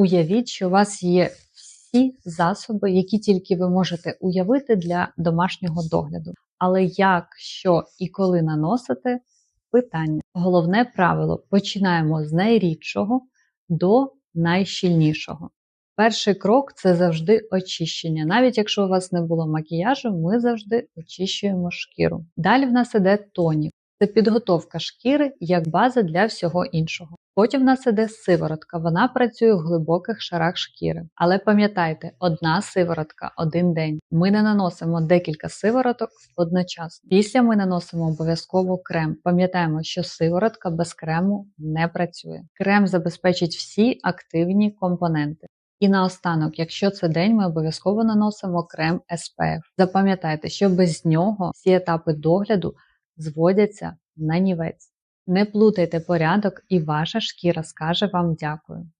Уявіть, що у вас є всі засоби, які тільки ви можете уявити для домашнього догляду. Але як, що і коли наносити питання. Головне правило: починаємо з найрідшого до найщільнішого. Перший крок це завжди очищення. Навіть якщо у вас не було макіяжу, ми завжди очищуємо шкіру. Далі в нас іде тонік. Це підготовка шкіри як база для всього іншого. Потім в нас іде сиворотка, вона працює в глибоких шарах шкіри. Але пам'ятайте, одна сиворотка один день. Ми не наносимо декілька сивороток одночасно. Після ми наносимо обов'язково крем. Пам'ятаємо, що сиворотка без крему не працює. Крем забезпечить всі активні компоненти. І наостанок, якщо це день, ми обов'язково наносимо крем SPF. Запам'ятайте, що без нього всі етапи догляду зводяться на нівець. Не плутайте порядок, і ваша шкіра скаже вам дякую.